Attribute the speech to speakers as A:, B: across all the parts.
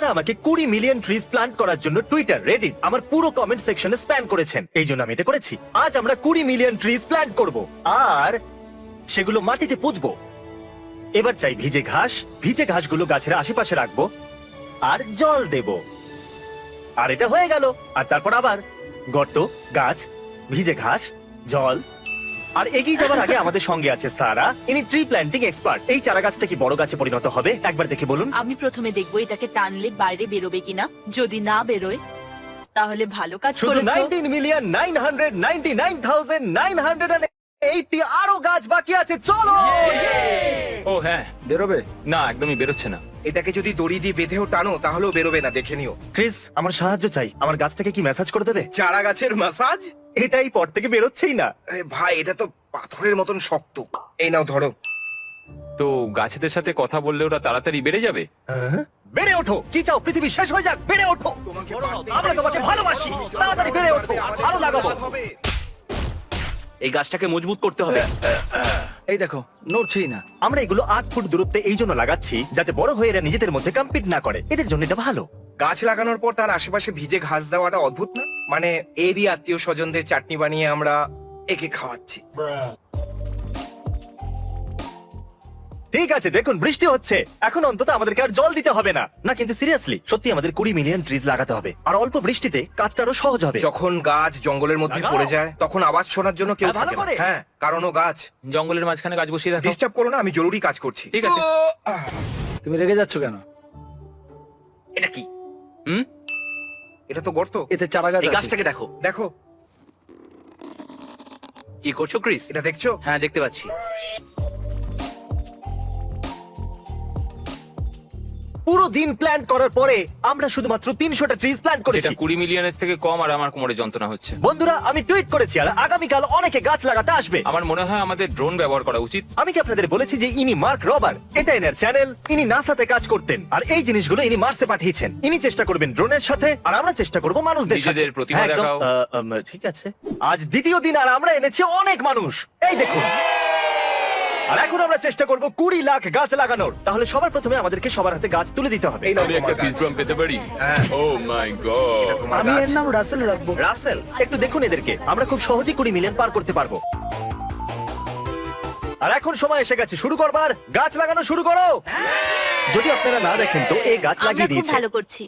A: আপনারা আমাকে কুড়ি মিলিয়ন ট্রিজ প্লান্ট করার জন্য টুইটার রেডিট আমার পুরো কমেন্ট সেকশনে স্প্যান করেছেন। এই জন্য আমি এটা করেছি। আজ আমরা কুড়ি মিলিয়ন ট্রিজ প্লান্ট করব। আর সেগুলো মাটিতে পুঁতবো। এবার চাই ভিজে ঘাস। ভিজে ঘাসগুলো গাছের আশেপাশে রাখব। আর জল দেব। আর এটা হয়ে গেল। আর তারপর আবার গর্ত, গাছ, ভিজে ঘাস, জল আর এগিয়ে যাওয়ার আগে আমাদের সঙ্গে আছে সারা। ইনি ট্রি প্ল্যান্টিং এক্সপার্ট এই চারা গাছটা কি বড় গাছে পরিণত হবে? একবার দেখে বলুন।
B: আমি প্রথমে দেখব এটাকে টানলে বাইরে বেরোবে কিনা। যদি না বেরোয় তাহলে ভালো কাজ
A: শুধু
B: করেছ।
A: Nineteen million nine hundred ninety nine thousand nine hundred eighty আরও গাছ বাকি আছে। চলো!
C: ও হ্যাঁ
D: বেরোবে?
C: না একদমই বেরোচ্ছে না।
D: এটাকে যদি দড়ি দিয়ে বেঁধেও টানো তাহলেও বেরোবে না দেখে নিও।
A: ক্রিস আমার সাহায্য চাই। আমার গাছটাকে কি মেসাজ করে দেবে?
D: চারা গাছের মাসাজ
A: এটাই পর থেকে বেরোচ্ছেই না।
D: আরে ভাই এটা তো পাথরের মতন শক্ত। এই নাও ধরো।
C: তো গাছেদের সাথে কথা বললে ওরা তাড়াতাড়ি বেড়ে যাবে?
A: হ্যাঁ? বেড়ে ওঠো! কি চাও? পৃথিবী শেষ হয়ে যাক! বেড়ে ওঠো!
D: তোমাকে
A: আমরা তোমাকে ভালোবাসি! তাড়াতাড়ি বেড়ে ওঠো! আরও লাগাবো!
E: এই গাছটাকে মজবুত করতে হবে।
F: এই দেখো নড়ছেই না।
A: আমরা এগুলো আট ফুট দূরত্বে এই জন্য লাগাচ্ছি যাতে বড় হয়ে এরা নিজেদের মধ্যে কম্পিট না করে। এদের জন্য এটা ভালো।
D: গাছ লাগানোর পর তার আশেপাশে ভিজে ঘাস দেওয়াটা অদ্ভুত না? মানে এরই আত্মীয় স্বজনদের চাটনি বানিয়ে আমরা একে খাওয়াচ্ছি।
A: ঠিক আছে দেখুন বৃষ্টি হচ্ছে। এখন অন্তত আমাদেরকে আর জল দিতে হবে না। না কিন্তু সিরিয়াসলি সত্যি আমাদের কুড়ি মিলিয়ন ট্রিজ লাগাতে হবে। আর অল্প বৃষ্টিতে কাজটা আরও সহজ হবে।
D: যখন গাছ জঙ্গলের মধ্যে
A: লাগাও।
D: পড়ে যায় তখন আওয়াজ শোনার জন্য কেউ
A: হ্যাঁ, ভালো
D: থাকে না।
A: করে।
D: হ্যাঁ কারণ ও গাছ।
C: জঙ্গলের মাঝখানে গাছ বসিয়ে রাখো।
D: ডিস্টার্ব করো না আমি জরুরি কাজ করছি।
C: ঠিক আছে।
F: তুমি রেগে যাচ্ছ কেন?
C: হুম?
D: এটা তো গর্ত।
F: এতে চারা গাছ
E: এই
F: আছে।
E: গাছটাকে দেখো।
D: দেখো।
E: কি করছ ক্রিস?
D: এটা দেখছ?
E: হ্যাঁ দেখতে পাচ্ছি।
A: পুরো দিন প্ল্যান করার পরে আমরা শুধুমাত্র তিনশোটা ট্রিজ প্ল্যান করেছি।
C: কুড়ি মিলিয়নের থেকে কম আর আমার কোমরে যন্ত্রণা হচ্ছে।
A: বন্ধুরা আমি টুইট করেছি আর আগামীকাল অনেকে গাছ লাগাতে আসবে।
C: আমার মনে হয় আমাদের ড্রোন ব্যবহার করা উচিত।
A: আমি কি আপনাদের বলেছি যে ইনি মার্ক রবার? এটা এনার চ্যানেল ইনি নাসাতে কাজ করতেন। আর এই জিনিসগুলো ইনি মার্সে পাঠিয়েছেন। ইনি চেষ্টা করবেন ড্রোনের সাথে আর আমরা চেষ্টা করব মানুষদের সাথে।
C: নিজেদের প্রতিভা
A: হ্যাঁ, একদম,
C: দেখাও।
A: আহ, উম, ঠিক আছে। আজ দ্বিতীয় দিন আর আমরা এনেছি অনেক মানুষ। এই দেখুন। আর এখন আমরা চেষ্টা করব কুড়ি লাখ গাছ লাগানোর। তাহলে সবার প্রথমে আমাদেরকে সবার হাতে গাছ তুলে দিতে হবে।
D: এই নাও
C: আমি
D: তোমার
C: একটা
D: গাছ।
C: পিস ড্রাম পেতে পারি?
D: হ্যাঁ।
C: ও মাই গড
D: তোমার
F: আমি
D: গাছ।
F: এর নাম রাসেল রাখব।
D: রাসেল
A: একটু দেখুন এদেরকে। আমরা খুব সহজেই কুড়ি মিলিয়ন পার করতে পারব। আর এখন সময় এসে গেছে শুরু করবার। গাছ লাগানো শুরু করো। যদি আপনারা না দেখেন তো এই গাছ
B: আমরা
A: লাগিয়ে
B: খুব
A: দিয়েছে।
B: ভালো করছি।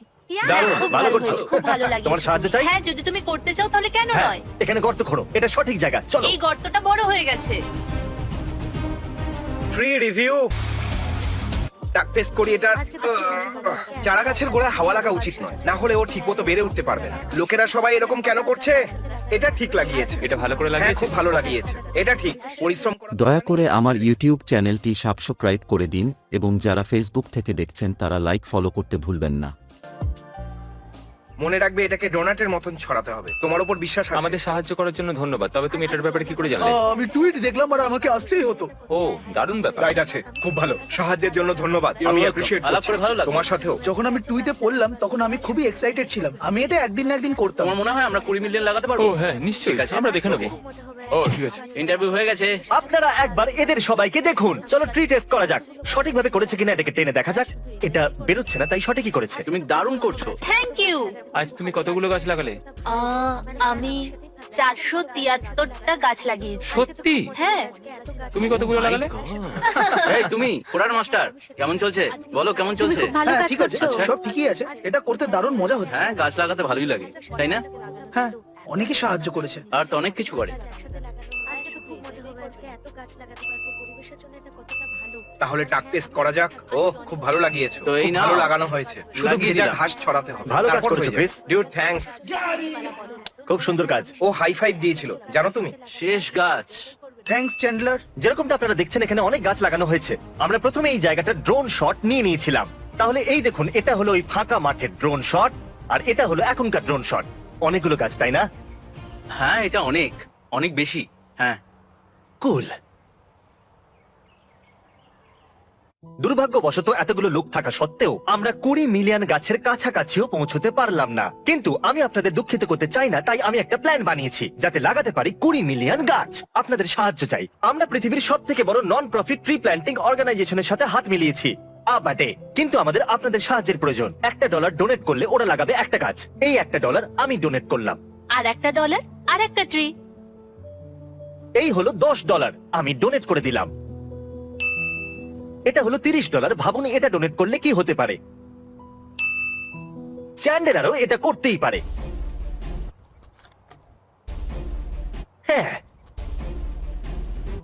A: দারুণ,
B: খুব
A: ভালো
B: ভালো
A: করছ।
B: হয়েছে, খুব ভালো লাগে
A: তোমার সাহায্য চাই?
B: হ্যাঁ যদি তুমি করতে চাও তাহলে কেন
A: হ্যাঁ
B: নয়?
A: এখানে গর্ত খোঁড়ো এটা সঠিক জায়গা চলো।
B: এই গর্তটা বড় হয়ে গেছে।
D: ফ্রি রিভিউ টাক টেস্ট করি এটা চারা গাছের গোড়ায় হাওয়া লাগা উচিত নয়। না হলে ও ঠিক মতো বেড়ে উঠতে পারবে না। লোকেরা সবাই এরকম কেন করছে? এটা ঠিক লাগিয়েছে।
C: এটা ভালো করে
D: হ্যাঁ
C: লাগিয়েছে?
D: খুব ভালো লাগিয়েছে। এটা ঠিক। পরিশ্রম
G: দয়া করে আমার ইউটিউব চ্যানেলটি সাবস্ক্রাইব করে দিন এবং যারা ফেসবুক থেকে দেখছেন তারা লাইক ফলো করতে ভুলবেন না।
D: মনে রাখবে এটাকে ডোনাটের মতন ছড়াতে হবে। তোমার উপর বিশ্বাস আছে?
C: আমাদের সাহায্য করার জন্য ধন্যবাদ তবে তুমি এটার ব্যাপারে কি করে জানলে?
F: আমি টুইট দেখলাম আর আমাকে আসতেই হতো।
C: ও দারুণ ব্যাপার।
D: রাইট আছে খুব ভালো। সাহায্যের জন্য ধন্যবাদ আমি
E: welcome.
D: অ্যাপ্রিশিয়েট
E: আলাপ করে ভালো লাগল।
D: তোমার সাথেও।
F: যখন আমি টুইটে পড়লাম তখন আমি খুবই এক্সাইটেড ছিলাম। আমি এটা একদিন না একদিন করতাম।
E: তোমার মনে হয় আমরা কুড়ি মিলিয়ন লাগাতে
C: ও
E: পারব
C: হ্যাঁ নিশ্চয়ই।
E: ঠিক আছে।
C: আমরা দেখে নেব। ও ঠিক আছে।
E: ইন্টারভিউ হয়ে গেছে।
A: আপনারা একবার এদের সবাইকে দেখুন। চলো ট্রি টেস্ট করা যাক। সঠিকভাবে করেছে কিনা এটাকে টেনে দেখা যাক। এটা বেরোচ্ছে না তাই সঠিকই করেছে।
E: তুমি দারুণ করছ।
B: থ্যাংক ইউ
C: আজ তুমি কতগুলো গাছ লাগালে?
B: আমি চারশো তিয়াত্তরটা গাছ লাগিয়েছি।
C: সত্যি?
B: হ্যাঁ।
C: তুমি কতগুলো লাগালে?
E: এই তুমি কোরআন মাস্টার কেমন চলছে? বলো কেমন চলছে?
F: হ্যাঁ ঠিক আছে সব ঠিকই আছে। এটা করতে দারুণ মজা হচ্ছে।
E: হ্যাঁ গাছ লাগাতে ভালোই লাগে তাই না?
F: হ্যাঁ অনেকে সাহায্য করেছে।
E: আর তো অনেক কিছু করে।
H: আজকে তো খুব মজা হয়েছে আজকে এত গাছ লাগাতে পারব পরিবেশের জন্য
D: তাহলে টাক টেস্ট করা যাক। ও খুব ভালো লাগিয়েছো।
E: তো এই
D: খুব
E: নাও।
D: ভালো লাগানো হয়েছে। শুধু
E: লাগিয়ে
D: ভেজা
E: দিলাম।
D: ঘাস ছড়াতে হবে।
A: ভালো কাজ করেছ,
D: যাবে। ডিউড থ্যাঙ্কস
A: খুব সুন্দর কাজ।
D: ও হাই ফাইভ দিয়েছিল। জানো তুমি?
E: শেষ গাছ।
F: থ্যাঙ্কস চ্যান্ডলার
A: যেরকমটা আপনারা দেখছেন এখানে অনেক গাছ লাগানো হয়েছে। আমরা প্রথমে এই জায়গাটা ড্রোন শট নিয়ে নিয়েছিলাম। তাহলে এই দেখুন এটা হলো ওই ফাঁকা মাঠের ড্রোন শট আর এটা হলো এখনকার ড্রোন শট অনেকগুলো গাছ তাই না?
E: হ্যাঁ এটা অনেক। অনেক বেশি। হ্যাঁ।
A: কুল দুর্ভাগ্যবশত এতগুলো লোক থাকা সত্ত্বেও আমরা কুড়ি মিলিয়ন গাছের কাছাকাছিও পৌঁছতে পারলাম না। কিন্তু আমি আপনাদের দুঃখিত করতে চাই না তাই আমি একটা প্ল্যান বানিয়েছি যাতে লাগাতে পারি কুড়ি মিলিয়ন গাছ। আপনাদের সাহায্য চাই। আমরা পৃথিবীর সব থেকে বড় নন প্রফিট ট্রি প্ল্যান্টিং অর্গানাইজেশনের সাথে হাত মিলিয়েছি। আবাটে কিন্তু আমাদের আপনাদের সাহায্যের প্রয়োজন। একটা ডলার ডোনেট করলে ওরা লাগাবে একটা গাছ। এই একটা ডলার আমি ডোনেট করলাম।
B: আর একটা ডলার আর একটা ট্রি
A: এই হলো দশ ডলার আমি ডোনেট করে দিলাম। এটা হলো তিরিশ ডলার, ভাবুন এটা ডোনেট করলে কি হতে পারে। চ্যান্ডেলারও এটা করতেই পারে। হ্যাঁ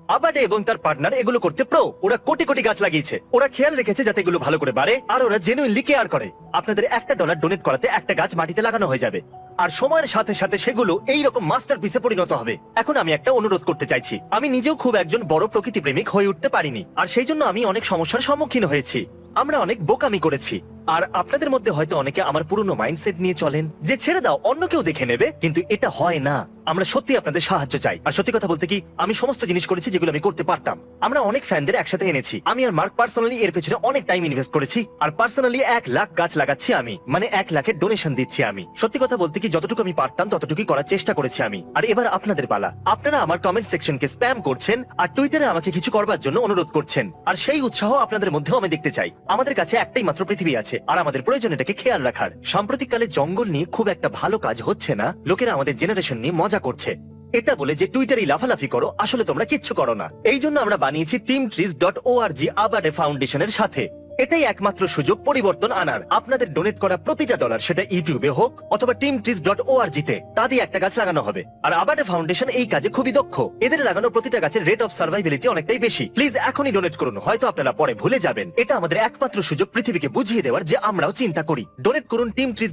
A: আবাডে এবং তার পার্টনার এগুলো করতে প্রো ওরা কোটি কোটি গাছ লাগিয়েছে। ওরা খেয়াল রেখেছে যাতে এগুলো ভালো করে বাড়ে আর ওরা জেনুইনলি কেয়ার করে। আপনাদের একটা ডলার ডোনেট করাতে একটা গাছ মাটিতে লাগানো হয়ে যাবে। আর সময়ের সাথে সাথে সেগুলো এই রকম মাস্টার পিসে পরিণত হবে। এখন আমি একটা অনুরোধ করতে চাইছি। আমি নিজেও খুব একজন বড় প্রকৃতি প্রেমিক হয়ে উঠতে পারিনি। আর সেই জন্য আমি অনেক সমস্যার সম্মুখীন হয়েছি। আমরা অনেক বোকামি করেছি। আর আপনাদের মধ্যে হয়তো অনেকে আমার পুরনো মাইন্ডসেট নিয়ে চলেন, যে ছেড়ে দাও, অন্য কেউ দেখে নেবে, কিন্তু এটা হয় না। আমরা সত্যি আপনাদের সাহায্য চাই। আর সত্যি কথা বলতে কি, আমি সমস্ত জিনিস করেছি যেগুলো আমি করতে পারতাম। আমরা অনেক ফ্যানদের একসাথে এনেছি। আমি আর মার্ক পার্সোনালি এর পেছনে অনেক টাইম ইনভেস্ট করেছি। আর পার্সোনালি এক লাখ গাছ লাগাচ্ছি আমি। মানে এক লাখের ডোনেশন দিচ্ছি আমি। সত্যি কথা বলতে কি, যতটুকু আমি পারতাম, ততটুকুই করার চেষ্টা করেছি আমি। আর এবার আপনাদের পালা। আপনারা আমার কমেন্ট সেকশনকে স্প্যাম করছেন আর টুইটারে আমাকে কিছু করবার জন্য অনুরোধ করছেন। আর সেই উৎসাহ আপনাদের মধ্যেও আমি দেখতে চাই। আমাদের কাছে একটাই মাত্র পৃথিবী আছে। আর আমাদের প্রয়োজন এটাকে খেয়াল রাখার। সাম্প্রতিককালে জঙ্গল নিয়ে খুব একটা ভালো কাজ হচ্ছে না। লোকেরা আমাদের জেনারেশন নিয়ে মজা করছে। এটা বলে যে টুইটারই লাফালাফি করো, আসলে তোমরা কিচ্ছু করো না। এই জন্য আমরা বানিয়েছি team trees dot O R G Arbor Day ফাউন্ডেশনের সাথে। এটাই একমাত্র সুযোগ পরিবর্তন আনার। আপনাদের ডোনেট করা প্রতিটা ডলার সেটা ইউটিউবে হোক অথবা team trees dot O R জিতে তা একটা গাছ লাগানো হবে। আর আবাডে ফাউন্ডেশন এই কাজে খুবই দক্ষ। এদের লাগানো প্রতিটা গাছের রেট অফ সার্ভাইবিলিটি অনেকটাই বেশি। প্লিজ এখনই ডোনেট করুন, হয়তো আপনারা পরে ভুলে যাবেন। এটা আমাদের একমাত্র সুযোগ পৃথিবীকে বুঝিয়ে দেওয়ার যে আমরাও চিন্তা করি। ডোনেট করুন টিম ট্রিজ